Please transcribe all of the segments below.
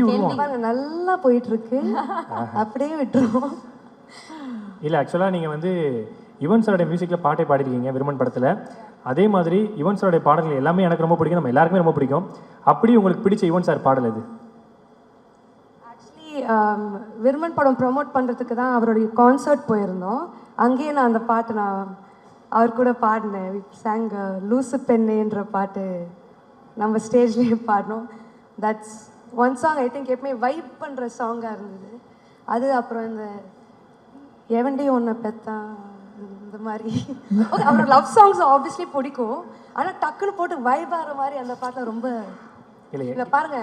எப்படி பாருங்க நல்லா போயிட்டு இருக்கு அப்படியே விட்டுருவோம் இல்லை ஆக்சுவலாக நீங்கள் வந்து யுவன் சாரோட மியூசிக்கில் பாட்டே பாடிருக்கீங்க விருமன் படத்தில். அதே மாதிரி யுவன் சாரோட பாடல்கள் எல்லாமே எனக்கு ரொம்ப பிடிக்கும் நம்ம எல்லாருக்குமே ரொம்ப பிடிக்கும். அப்படி உங்களுக்கு பிடிச்ச யுவன் சார் பாடல் இது ஆக்சுவலி விருமன் படம் ப்ரோமோட் பண்ணுறதுக்கு தான் அவருடைய கான்சர்ட் போயிருந்தோம். அங்கேயே நான் அந்த பாட்டு நான் அவர் கூட பாடினேன். சாங் லூசு பெண்ணேன்ற பாட்டு நம்ம ஸ்டேஜ்லேயே பாடினோம். That's one song I think எப்பவுமே வைப் பண்ணுற சாங்காக இருந்தது. அது அப்புறம் இந்த எவன்டி ஒன்றை பெத்தான் இந்த மாதிரி. அப்புறம் லவ் சாங்ஸ் ஆப்வியஸ்லி பிடிக்கும். ஆனால் டக்குன்னு போட்டு வைப் ஆகிற மாதிரி அந்த பாட்டில் ரொம்ப இல்லை பாருங்க.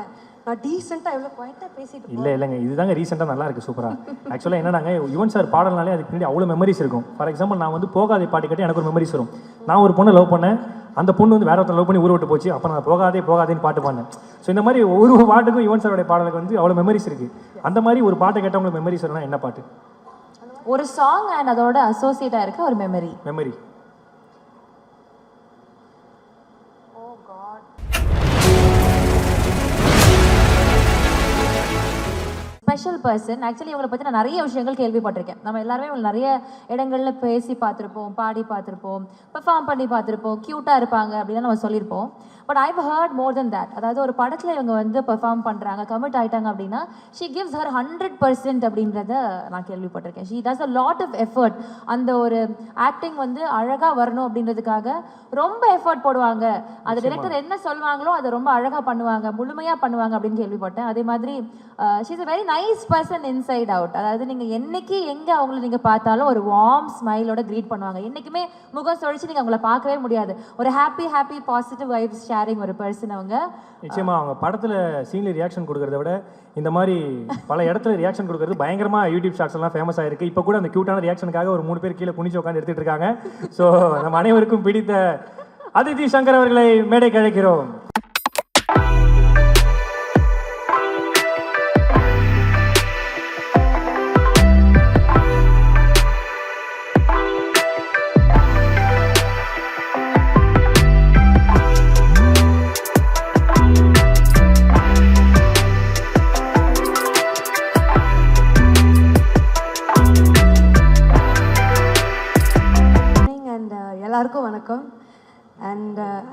நான் டீசெண்டாக எவ்வளோ குவாய்ட்டாக பேசிட்டு இல்லை இல்லைங்க. இதுதாங்க ரீசெண்டாக நல்லா இருக்கு சூப்பராக ஆக்சுவலாக என்னடாங்க யுவன் சார் பாடல்னாலே அதுக்கு பின்னாடி அவ்வளோ மெமரிஸ் இருக்கும். ஃபார் எக்ஸாம்பிள் நான் வந்து போகாதே பாட்டு கேட்டு எனக்கு ஒரு மெமரிஸ் வரும். நான் ஒரு பொண்ணை லவ் பண்ணேன். அந்த பொண்ணு வந்து வேற ஒருத்தன் லவ் பண்ணி ஊர் விட்டு போச்சு. அப்போ நான் போகாதே போகாதேன்னு பாட்டு பாடினேன். ஸோ இந்த மாதிரி ஒவ்வொரு பாட்டுக்கும் யுவன் சாரோட பாடலுக்கு வந்து அவ்வளோ மெமரிஸ் இருக்கு. அந்த மாதிரி ஒரு பாட்டை கேட்டவங்களுக்கு மெமரிஸ் என்ன பாட்டு? ஒரு சாங் அண்ட் அதோட அசோசியேட்டா இருக்க ஒரு memory memory special person actually இவங்களை பற்றி நான் நிறைய விஷயங்கள் கேள்விப்பட்டிருக்கேன். நம்ம எல்லாருமே இவங்களை நிறைய இடங்கள்ல பேசி பார்த்துருப்போம் பாடி பார்த்துருப்போம் பெர்ஃபார்ம் பண்ணி பார்த்துருப்போம் க்யூட்டாக இருப்பாங்க அப்படின்னு நம்ம சொல்லியிருப்போம். But I've heard more than that அதாவது ஒரு படத்தில் இவங்க வந்து பெர்ஃபார்ம் பண்ணுறாங்க கமிட் ஆயிட்டாங்க அப்படின்னா she gives her hundred percent அப்படின்றத நான் கேள்விப்பட்டிருக்கேன். She does a lot of effort அந்த ஒரு ஆக்டிங் வந்து அழகாக வரணும் அப்படின்றதுக்காக ரொம்ப எஃபர்ட் போடுவாங்க. அது டிரெக்டர் என்ன சொல்லுவாங்களோ அதை ரொம்ப அழகாக பண்ணுவாங்க முழுமையாக பண்ணுவாங்க அப்படின்னு கேள்விப்பட்டேன். அதே மாதிரி she's a very nice person inside out அதாவது நீங்கள் என்னைக்கு எங்கே அவங்கள நீங்கள் பார்த்தாலும் ஒரு வார்ம் ஸ்மைலோட க்ரீட் பண்ணுவாங்க. என்றைக்குமே முகம் சொழிச்சு நீங்கள் அவங்கள பார்க்கவே முடியாது. ஒரு happy happy positive vibes sharing ஒரு பர்சன் அவங்க. நிச்சயமாக அவங்க படத்தில் சீனில் ரியாக்ஷன் கொடுக்கறத விட இந்த மாதிரி பல இடத்துல ரியாக்ஷன் கொடுக்கறது பயங்கரமாக யூடியூப் ஷார்ட்ஸ் எல்லாம் ஃபேமஸ் ஆயிருக்கு. இப்போ கூட அந்த கியூட்டான ரியாக்ஷனுக்காக ஒரு மூணு பேர் கீழே குனிச்சு உட்காந்து எடுத்துகிட்டு இருக்காங்க. ஸோ நம்ம அனைவருக்கும் பிடித்த அதிதி சங்கர் அவர்களை மேடைக்கு அழைக்கிறோம்.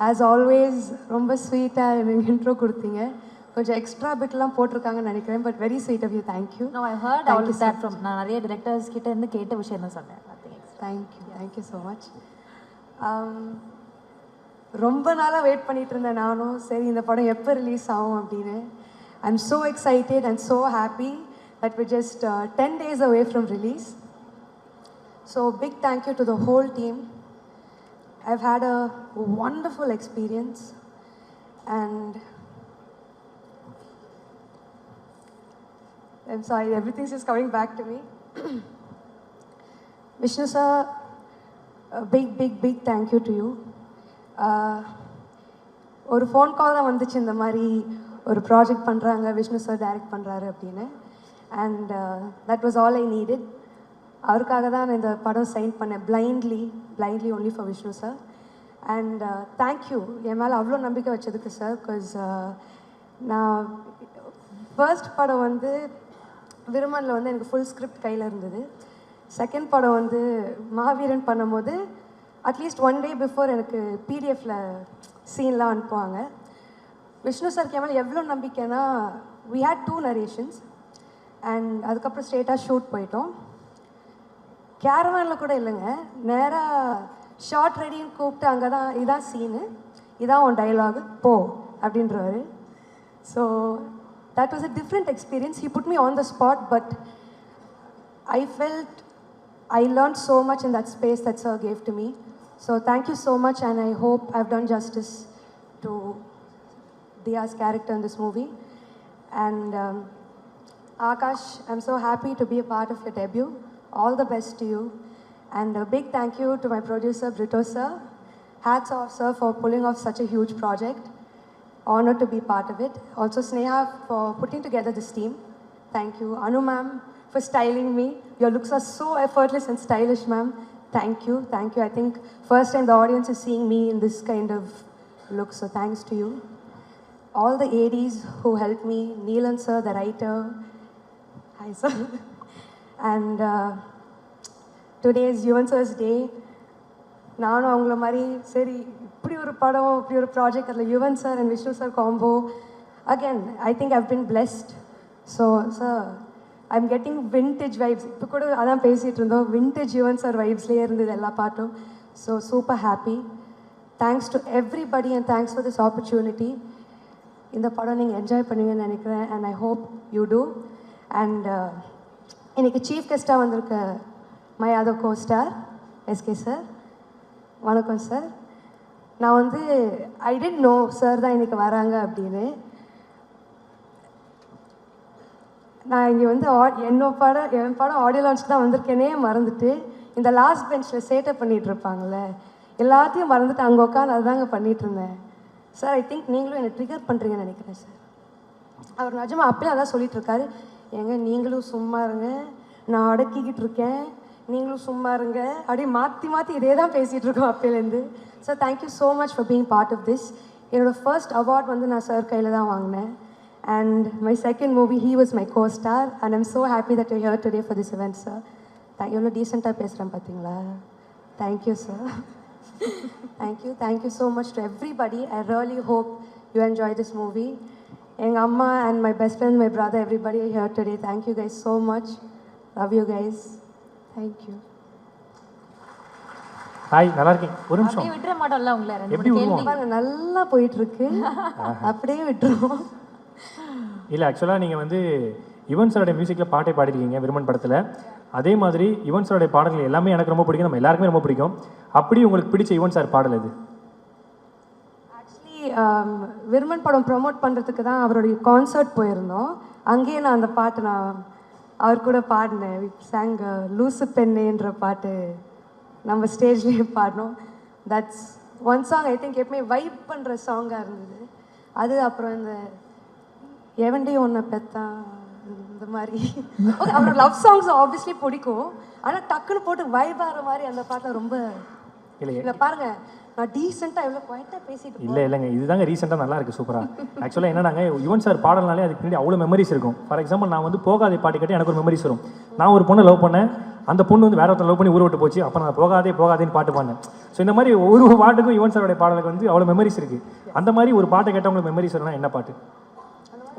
ஆஸ் ஆல்வேஸ் ரொம்ப ஸ்வீட்டாக எனக்கு இன்ட்ரோ கொடுத்தீங்க. கொஞ்சம் எக்ஸ்ட்ரா பிட்லாம் போட்டிருக்காங்கன்னு நினைக்கிறேன் but very sweet of you thank you no I heard all that from நான் நிறைய டிரெக்டர்ஸ் கிட்ட இருந்து கேட்ட விஷயம் தான் சொன்னேன். தேங்க்யூ தேங்க்யூ ஸோ மச் ரொம்ப நாளாக வெயிட் பண்ணிட்டு இருந்தேன் நானும். சரி இந்த படம் எப்போ ரிலீஸ் ஆகும் அப்படின்னு. I am so excited and so happy that we just ten days away from release so big thank you to the whole team I've had a wonderful experience and I'm sorry, everything's just coming back to me. Vishnu sir, a big, big, big thank you to you. Uh, ஒரு phone call தான் வந்துச்சு இந்த மாதிரி ஒரு project பண்ணுறாங்க Vishnu sir direct பண்ணுறாரு அப்படின்னு and that was all I needed அவருக்காக தான் நான் இந்த படம் சைன் பண்ணேன். Blindly blindly only for Vishnu sir and thank you என் மேலே அவ்வளோ நம்பிக்கை வச்சதுக்கு சார் பிகாஸ் uh, நான் ஃபர்ஸ்ட் படம் வந்து விருமனில் வந்து எனக்கு ஃபுல் ஸ்கிரிப்ட் கையில் இருந்தது. செகண்ட் படம் வந்து மாவீரன் பண்ணும்போது அட்லீஸ்ட் ஒன் டே பிஃபோர் எனக்கு பிடிஎஃப்பில் சீன்லாம் அனுப்புவாங்க. விஷ்ணு சார் மேலே எவ்வளோ நம்பிக்கைன்னா we had two narrations and அதுக்கப்புறம் ஸ்ட்ரெயிட்டாக ஷூட் போயிட்டோம். கேரவானில் கூட இல்லைங்க நேராக ஷார்ட் ரெடின்னு கூப்பிட்டு அங்கே தான் இதான் சீனு இதான் உன் டைலாகு போ அப்படின்றவாரு so that was a different experience he put me on the spot but I felt I learned so much in that space that Sir gave to me. So thank you so much, and I hope I've done justice to Dia's character in this movie. And um, Akash, I'm so happy to be a part of your debut. All the best to you. And a big thank you to my producer, Brito sir. Hats off, sir, for pulling off such a huge project. Honored to be part of it. Also, Sneha for putting together this team. Thank you. Anu ma'am for styling me. Your looks are so effortless and stylish, ma'am. Thank you. Thank you. I think first time the audience is seeing me in this kind of look, so thanks to you. all the ADs who helped me, Neelan sir, the writer. Hi, sir. And today is Yuvan sir's day நானும் அவங்கள மாதிரி சரி இப்படி ஒரு படம் இப்படி ஒரு project அதில் Yuvan sir and Vishnu sir combo again I think I've been blessed so sir I am getting vintage vibes இப்போ கூட அதான் பேசிகிட்டு இருந்தோம். விண்டேஜ் யுவன் சார் வைப்ஸ்லேயே இருந்தது எல்லா பாட்டும். So super happy thanks to everybody and thanks for this opportunity இந்த படம் நீங்கள் என்ஜாய் பண்ணுவீங்கன்னு நினைக்கிறேன். And I hope you too and இன்றைக்கி சீஃப் கெஸ்ட்டாக வந்திருக்க my other co star SK sir வணக்கம் சார் நான் வந்து ஐ டென்ட் நோ சார் தான் இன்றைக்கி வராங்க அப்படின்னு. நான் இங்கே வந்து ஆ- என்னோட படம் என் படம் ஆடியோ லான்ச் தான் வந்திருக்கேனே மறந்துட்டு இந்த லாஸ்ட் பெஞ்சில் சேட்டை பண்ணிட்டு எல்லாத்தையும் மறந்துட்டு அங்கே உட்காந்து அதுதாங்க பண்ணிகிட்டு இருந்தேன். சார் ஐ திங்க் நீங்களும் என்னை ட்ரிகர் பண்ணுறீங்கன்னு நினைக்கிறேன் சார் அவர் நிஜமாக அப்பயே அதான் சொல்லிகிட்ருக்காரு ஏங்க நீங்களும் சும்மா இருங்க. நான் அடக்கிக்கிட்டு இருக்கேன். நீங்களும் சும்மா இருங்க. அப்படியே மாற்றி மாற்றி இதே தான் பேசிகிட்டு இருக்கோம் அப்பேலேருந்து sir thank you so much for being part of this என்னோட ஃபர்ஸ்ட் அவார்ட் வந்து நான் சார் கையில் தான் வாங்கினேன். And my second movie he was my co star and I'm so happy that you here today for this event sir thank எவ்வளோ டீசெண்டாக பேசுகிறேன் பார்த்தீங்களா thank you sir thank you thank you so much to everybody I really hope you enjoy this movie எங்கள் அம்மா and my best friend my brother everybody here today thank you guys so much love you guys thank you hi நல்லா இருக்கீங்க. ஒரு நிமிஷம். அப்படியே விட்டுற மாட்டோம்ல உங்களை. ரெண்டு எப்படி பாருங்க நல்லா போயிட்டு இருக்கு அப்படியே விட்டுருவோம். இல்லை ஆக்சுவலாக நீங்கள் வந்து யுவன் சாரோட மியூசிக்கில் பாட்டே பாடிருக்கீங்க விருமன் படத்தில். அதே மாதிரி யுவன் சாரோட பாடல்கள் எல்லாமே எனக்கு ரொம்ப பிடிக்கும். நம்ம எல்லாருக்குமே ரொம்ப பிடிக்கும். அப்படி உங்களுக்கு பிடிச்ச யுவன் சார் பாடல் இது ஆக்சுவலி விருமன் படம் ப்ரோமோட் பண்ணுறதுக்கு தான் அவருடைய கான்சர்ட் போயிருந்தோம். அங்கேயே நான் அந்த பாட்டு நான் அவர் கூட பாடினேன். சாங் லூசு பெண்ணேன்ற பாட்டு நம்ம ஸ்டேஜ்லேயே பாடினோம். That's one song I think எப்பவுமே வைப் பண்ணுற சாங்காக இருந்தது. அது அப்புறம் இந்த எவன்டி ஒன்றை பெத்தான் இந்த மாதிரி. அவரோட லவ் சாங்ஸ் ஆப்வியஸ்லி பிடிக்கும். ஆனால் டக்குன்னு போட்டு வைப் ஆகிற மாதிரி அந்த பாட்டில் ரொம்ப இல்லை இல்லை பாருங்க. நான் டீசெண்டாக எவ்வளோ குவாய்ட்டாக பேசிட்டு இல்லை இல்லைங்க இதுதாங்க ரீசெண்டாக நல்லா இருக்குது சூப்பராக ஆக்சுவலாக என்னடாங்க யுவன் சார் பாடல்னாலே அதுக்கு பின்னாடி அவ்வளோ மெமரிஸ் இருக்கும். ஃபார் எக்ஸாம்பிள் நான் வந்து போகாதே பாட்டு கேட்டு எனக்கு ஒரு மெமரிஸ் வரும். நான் ஒரு பொண்ணை லவ் பண்ணேன் அந்த பொண்ணு வந்து வேற ஒருத்தர் லவ் பண்ணி ஊர் விட்டு போச்சு அப்போ நான் போகாதே போகாதேன்னு பாட்டு பாடினேன். ஸோ இந்த மாதிரி ஒரு பாட்டுக்கும் யுவன் சாரோட பாடலுக்கு வந்து அவ்வளோ மெமரிஸ் இருக்குது அந்த மாதிரி ஒரு பாட்டை கேட்டால் உங்களுக்கு மெமரிஸ் வரும்னா என்ன பாட்டு?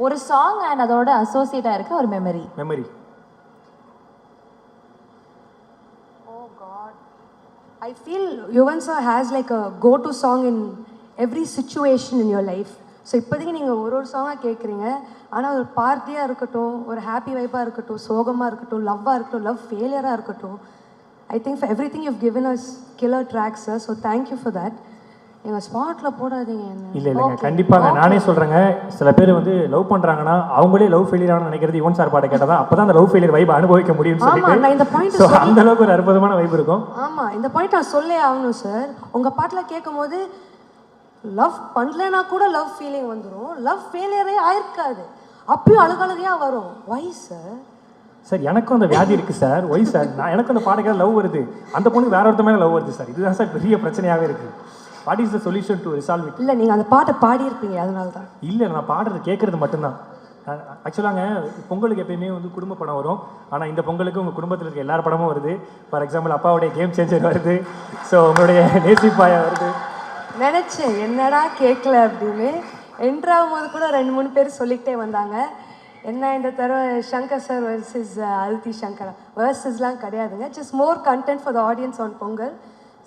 ஒரு சாங் அண்ட் அதோட அசோசியேட்டா இருக்க ஒரு memory memory I feel Yuvan sir has like a go-to song in every situation in your life. So இப்போதைக்கு நீங்கள் ஒரு ஒரு சாங்காக கேட்குறீங்க ஆனால் ஒரு பார்ட்டியாக இருக்கட்டும் ஒரு ஹாப்பி வைப்பாக இருக்கட்டும் சோகமாக இருக்கட்டும் லவ்வாக இருக்கட்டும் லவ் ஃபெயிலியராக இருக்கட்டும் I think for everything you given us killer tracks sir so thank you for that எங்கள் ஸ்பாட்டில் போடாதீங்க இல்லை இல்லைங்க கண்டிப்பாக நானே சொல்கிறேங்க சில பேர் வந்து லவ் பண்ணுறாங்கன்னா அவங்களே லவ் ஃபெயிலியர் ஆகணும்னு நினைக்கிறது யுவன் சார் பாட்டை கேட்டால் தான். அப்போ தான் அந்த லவ் ஃபெயிலியர் வைப் அனுபவிக்க ஆமா, நான் இந்த சொல்லிட்டு ஸோ அந்த அளவுக்கு ஒரு அற்புதமான வைப் இருக்கும். ஆமாம் இந்த பாயிண்ட் நான் சொல்லே ஆகணும் சார் உங்கள் பாட்டில் கேட்கும்போது லவ் பண்ணலனா கூட லவ் ஃபீலிங் வந்துடும் லவ் ஃபெயிலியரே ஆயிருக்காது. அப்பயும் அழுகழுகையாக வரும். வை சார் சார் எனக்கும் அந்த வியாதி இருக்கு சார் ஒய் சார் நான் எனக்கும் அந்த பாடகர் லவ் வருது. அந்த பொண்ணுக்கு வேற ஒருத்த மேலே லவ் வருது சார் இதுதான் சார் பெரிய பிரச்சனையாகவே இருக்கு. What is the solution to resolve it இல்லை நீங்கள் அந்த பாட்டை பாடியிருப்பீங்க அதனால தான் இல்லை நான் பாடுறது கேட்கறது மட்டும்தான். ஆக்சுவலாங்க பொங்கலுக்கு எப்பயுமே வந்து குடும்ப படம் வரும். ஆனால் இந்த பொங்கலுக்கு உங்கள் குடும்பத்தில் இருக்க எல்லார் படமும் வருது. ஃபார் எக்ஸாம்பிள் அப்பாவுடைய கேம் சேஞ்சர் வருது. ஸோ உங்களுடைய நேசிப்பாயா வருது. நினச்சேன் என்னடா கேட்கல அப்படின்னு. என்ட்ராகும் போது கூட ரெண்டு மூணு பேர் சொல்லிக்கிட்டே வந்தாங்க. என்ன இந்த தடவை சங்கர் சார் வர்சஸ் அதித்தி சங்கரா? வர்சஸ்லாம் கிடையாதுங்க. Just more content for the audience on Pongal.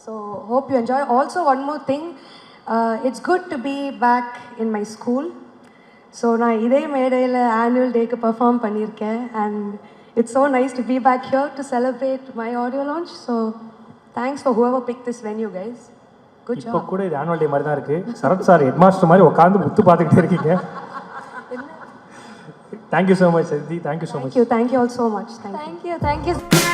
So hope you enjoy also one more thing it's good to be back in my school so நான் இதே மேடையில் ஆனுவல் டேக்கு பெர்ஃபார்ம் பண்ணியிருக்கேன். And it's so nice to be back here to celebrate my audio launch so thanks for whoever pick this venue guys good இப்போ கூட இது annual day மாதிரி தான் இருக்கு. சரத் சார் ஹெட்மாஸ்டர் மாதிரி உட்காந்து முத்து பார்த்துக்கிட்டே இருக்கீங்க. தேங்க்யூ ஸோ மச் சதி thank you so much Thank you. Thank you all so much. Thank you. Thank you thank you